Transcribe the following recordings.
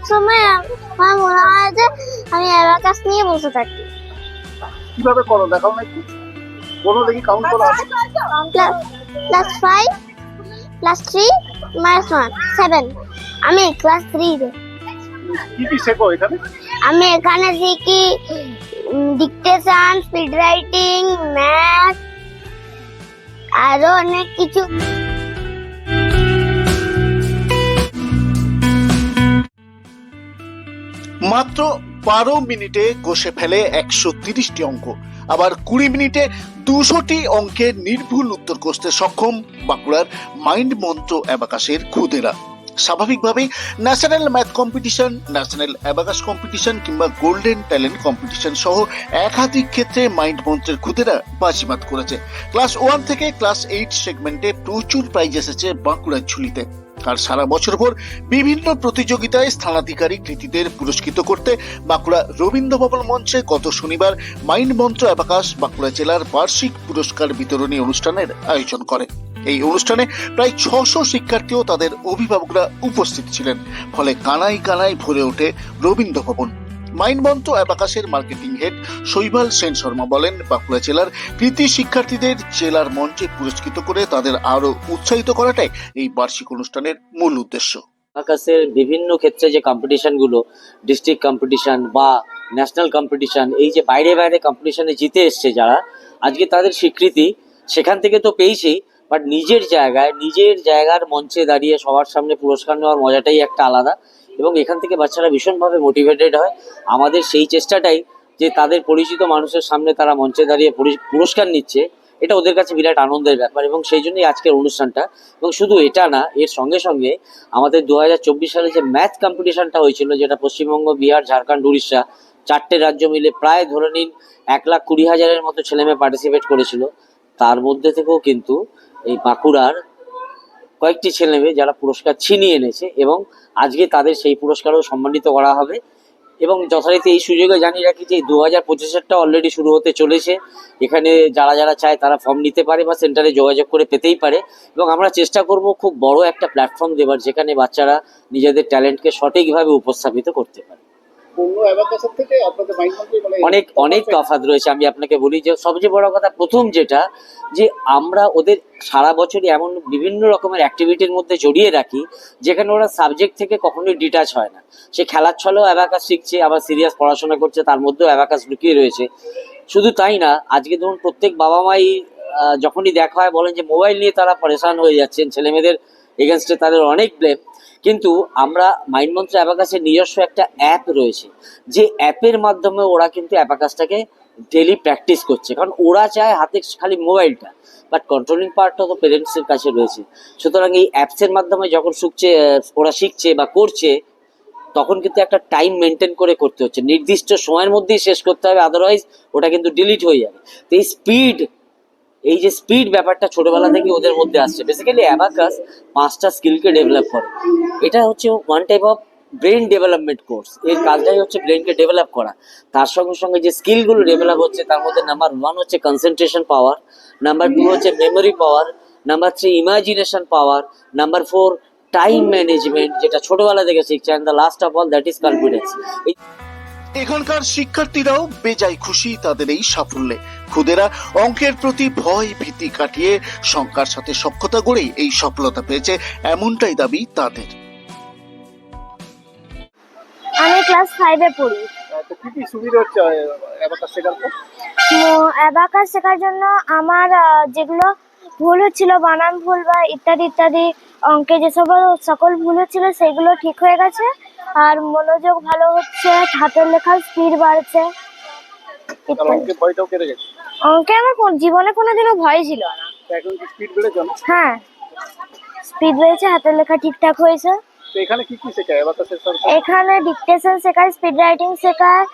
সবসময় আমার মনে হয় যে আমি অ্যাবাকাস নিয়ে বসে থাকি। কীভাবে করো? দেখাও না একটু। কোনো দেখি কাউন্ট করো plus five plus three minus one seven আমি ক্লাস থ্রিতে কি কি শেখো এখানে? আমি এখানে শিখি ডিকটেশন স্পিড রাইটিং ম্যাথ আরও অনেক কিছু। মাত্র বারো মিনিটে কষে ফেলে একশো তিরিশটি অঙ্ক। আবার কুড়ি মিনিটে দুশোটি অঙ্কের নির্ভুল উত্তর কষতে সক্ষম বাঁকুড়ার মাইন্ড মন্ত্র অ্যাবাকাশের খুদেরা। স্বাভাবিকভাবেই national math competition, national abacus competition কিংবা গোল্ডেন ট্যালেন্ট কম্পিটিশন সহ একাধিক ক্ষেত্রে মাইন্ড মন্ত্রের খুদেরা বাজিমাত করেছে। ক্লাস ওয়ান থেকে ক্লাস এইট সেগমেন্টে প্রচুর প্রাইজ এসেছে বাঁকুড়ার ঝুলিতে। আর সারা বছর ভর বিভিন্ন প্রতিযোগিতায় স্থানাধিকারী কৃতিদের পুরস্কৃত করতে বাঁকুড়া রবীন্দ্র ভবন মঞ্চে গত শনিবার মাইন্ড মন্ত্র অ্যাবাকাশ বাঁকুড়া জেলার বার্ষিক পুরস্কার বিতরণী অনুষ্ঠানের আয়োজন করে। এই অনুষ্ঠানে প্রায় ছশো শিক্ষার্থী ও তাদের অভিভাবকরা উপস্থিত ছিলেন। ফলে কানাই কানাই ভরে ওঠে রবীন্দ্র ভবন মাইন্ড মন্ত্র অ্যাবাকাশের মার্কেটিং হেড শৈবাল সেন শর্মা বলেন, বাঁকুড়া জেলার কৃতি শিক্ষার্থীদের জেলার মঞ্চে পুরস্কৃত করে তাদের আরও উৎসাহিত করাটাই এই বার্ষিক অনুষ্ঠানের মূল উদ্দেশ্য। আকাশের বিভিন্ন ক্ষেত্রে যে কম্পিটিশনগুলো ডিস্ট্রিক্ট কম্পিটিশন বা ন্যাশনাল কম্পিটিশন এই যে বাইরে বাইরে কম্পিটিশনে জিতে এসছে যারা, আজকে তাদের স্বীকৃতি সেখান থেকে তো পেয়েছেই বাট নিজের জায়গায়, নিজের জায়গার মঞ্চে দাঁড়িয়ে সবার সামনে পুরস্কার নেওয়ার মজাটাই একটা আলাদা। এবং এখান থেকে বাচ্চারা ভীষণভাবে মোটিভেটেড হয়। আমাদের সেই চেষ্টাটাই যে তাদের পরিচিত মানুষের সামনে তারা মঞ্চে দাঁড়িয়ে পুরস্কার নিচ্ছে, এটা ওদের কাছে বিরাট আনন্দের ব্যাপার এবং সেই জন্যই আজকের অনুষ্ঠানটা। এবং শুধু এটা না, এর সঙ্গে সঙ্গে আমাদের দু হাজার চব্বিশ সালে যে ম্যাথ কম্পিটিশনটা হয়েছিল, যেটা পশ্চিমবঙ্গ, বিহার, ঝাড়খণ্ড, উড়িষ্যা, চারটে রাজ্য মিলে প্রায় ধরে নিন এক লাখ কুড়ি হাজারের মতো ছেলেমেয়ে পার্টিসিপেট করেছিল। তার মধ্যে থেকেও কিন্তু এই বাঁকুড়ার কয়েকটি ছেলেমেয়ে যারা পুরস্কার ছিনিয়ে এনেছে এবং আজকে তাদের সেই পুরস্কারও সম্মানিত করা হবে। এবং যথারীতি এই সুযোগে জানিয়ে রাখি যে দু হাজার পঁচিশেরটা অলরেডি শুরু হতে চলেছে। এখানে যারা যারা চায় তারা ফর্ম নিতে পারে বা সেন্টারে যোগাযোগ করে পেতেই পারে। এবং আমরা চেষ্টা করব খুব বড় একটা প্ল্যাটফর্ম দেবার যেখানে বাচ্চারা নিজেদের ট্যালেন্টকে সঠিকভাবে উপস্থাপিত করতে পারে। মানে অনেক অনেক তফাৎ রয়েছে। আমি আপনাকে বলি যে সবচেয়ে বড় কথা প্রথম যেটা যে আমরা ওদের সারা বছরই এমন বিভিন্ন রকমের অ্যাক্টিভিটির মধ্যে জড়িয়ে রাখি যেখানে ওরা সাবজেক্ট থেকে কখনোই ডিটাচ হয় না। সে খেলার ছলেও অ্যাবাকাস শিখছে আবার সিরিয়াস পড়াশোনা করছে তার মধ্যেও অ্যাবাকাস লুকিয়ে রয়েছে। শুধু তাই না আজকে ধরুন প্রত্যেক বাবা মাই যখনই দেখা হয় বলেন যে মোবাইল নিয়ে তারা পরেশান হয়ে যাচ্ছেন ছেলেমেয়েদের এগেনস্টে তাদের অনেক ব্লেম কিন্তু আমরা মাইন্ড মন্ত্র অ্যাবাকাসের নিজস্ব একটা অ্যাপ রয়েছে, যে অ্যাপের মাধ্যমে ওরা কিন্তু অ্যাবাকাসটাকে ডেলি প্র্যাকটিস করছে। কারণ ওরা চায় হাতে খালি মোবাইলটা বাট কন্ট্রোলিং পার্টটা তো পেরেন্টসের কাছে রয়েছে। সুতরাং এই অ্যাপসের মাধ্যমে যখন শিখছে ওরা শিখছে বা করছে, তখন কিন্তু একটা টাইম মেনটেন করে করতে হচ্ছে। নির্দিষ্ট সময়ের মধ্যেই শেষ করতে হবে আদারওয়াইজ ওটা কিন্তু ডিলিট হয়ে যাবে। তো এই স্পিড এই যে স্পিড ব্যাপারটা ছোটবেলা থেকে ওদের মধ্যে আসছে। বেসিক্যালি অ্যাবাকাস পাঁচটা স্কিলকে ডেভেলপ করে। এটা হচ্ছে one type of brain development course এর কাজটাই হচ্ছে ব্রেনকে ডেভেলপ করা। তার সঙ্গে সঙ্গে যে স্কিলগুলো ডেভেলপ হচ্ছে তার মধ্যে নাম্বার ওয়ান হচ্ছে কনসেন্ট্রেশন পাওয়ার নাম্বার টু হচ্ছে memory power number three imagination power number four time management যেটা ছোটবেলা থেকে শিখছে and the last of all that is confidence এই এখানকার শিক্ষার্থীরাও বেজায় খুশি তাদের এই সাফল্যে। খুদেরা অঙ্কের প্রতি ভয় ভীতি কাটিয়ে সংখ্যার সাথে সক্ষতা গড়েই এই সফলতা পেয়েছে এমনটাই দাবি তাদের। আমি ক্লাস ফাইভে পড়ি। তো কি কি সুবিধা হচ্ছে অ্যাবাকাস শেখার অ্যাবাকাস শেখার জন্য আমার যেগুলো ভুল হচ্ছিল বানান ভুল বা ইত্যাদি ইত্যাদি অঙ্কে যে সকল সকল ভুল হচ্ছিল সেগুলো ঠিক হয়ে গেছে। আর মনোযোগ ভালো হচ্ছে হাতের লেখার স্পিড বাড়ছে। তাহলে ভয়টাও কেটে গেছে। অঙ্কে আমার কোন- জীবনে কোনোদিনও ভয় ছিল না। এখন কি স্পিড বেড়েছে হ্যাঁ। স্পিড রয়েছে হাতের লেখা ঠিকঠাক হয়েছে। এখানে কি কি শেখায়? এখানে ডিকটেশন শেখায় স্পিড রাইটিং শেখায়।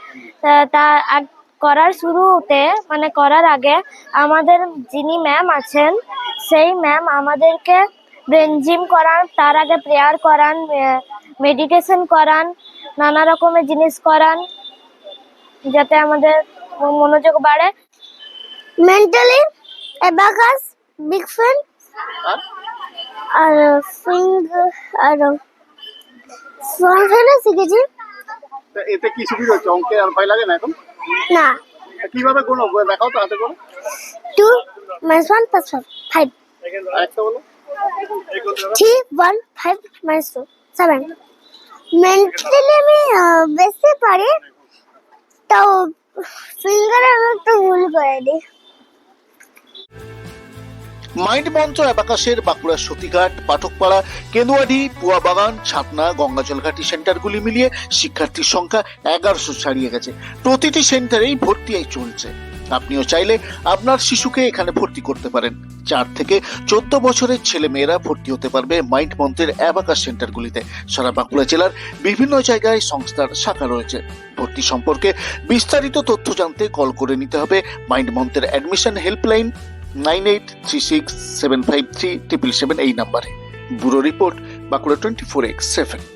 তা- তার করার শুরুতে মানে করার আগে আমাদের যিনি ম্যাম আছেন সেই ম্যাম আমাদেরকে ব্রেন জিম করান তার আগে প্রেয়ার করান মেডিটেশন করান নানা রকমের জিনিস করান যাতে আমাদের মনোযোগ বাড়ে। মেন্টালি অ্যাবাকাস বিগ ফ্যান আর? সিং আর ওয়ান ফাইভে শিখেছি। তা এতে কি সুবিধা হচ্ছে? অঙ্কে আর ভয় লাগে না এখন? না। কীভাবে কোনো দেখাও তো হাতে করে। Two minus one plus five আরেকটা বলো। Three one five minus two seven mentally আমি বেশি পারি, তাও ফিঙ্গারে আমি একটু ভুল করে দিই। মাইন্ড মন্ত্র অ্যাবাকাশের বাঁকুড়ার সতীঘাট, পাঠকপাড়া কেন্দুয়াডি পুয়াবাগান ছাতনা গঙ্গাজলঘাটি সেন্টারগুলি মিলিয়ে শিক্ষার্থীর সংখ্যা এগারোশো ছাড়িয়ে গেছে। প্রতিটি সেন্টারেই ভর্তি চলছে। আপনিও চাইলে আপনার শিশুকে এখানে ভর্তি করতে পারেন। চার থেকে চোদ্দ বছরের ছেলে মেয়েরা ভর্তি হতে পারবে মাইন্ড মন্ত্রের অ্যাবাকাশ সেন্টারগুলিতে। সারা বাঁকুড়া জেলার বিভিন্ন জায়গায় সংস্থার শাখা রয়েছে। ভর্তি সম্পর্কে বিস্তারিত তথ্য জানতে কল করে নিতে হবে মাইন্ড মন্ত্রের admission helpline nine eight three six seven five three triple seven এই নাম্বারে। Bureau report Bankura twenty four X seven.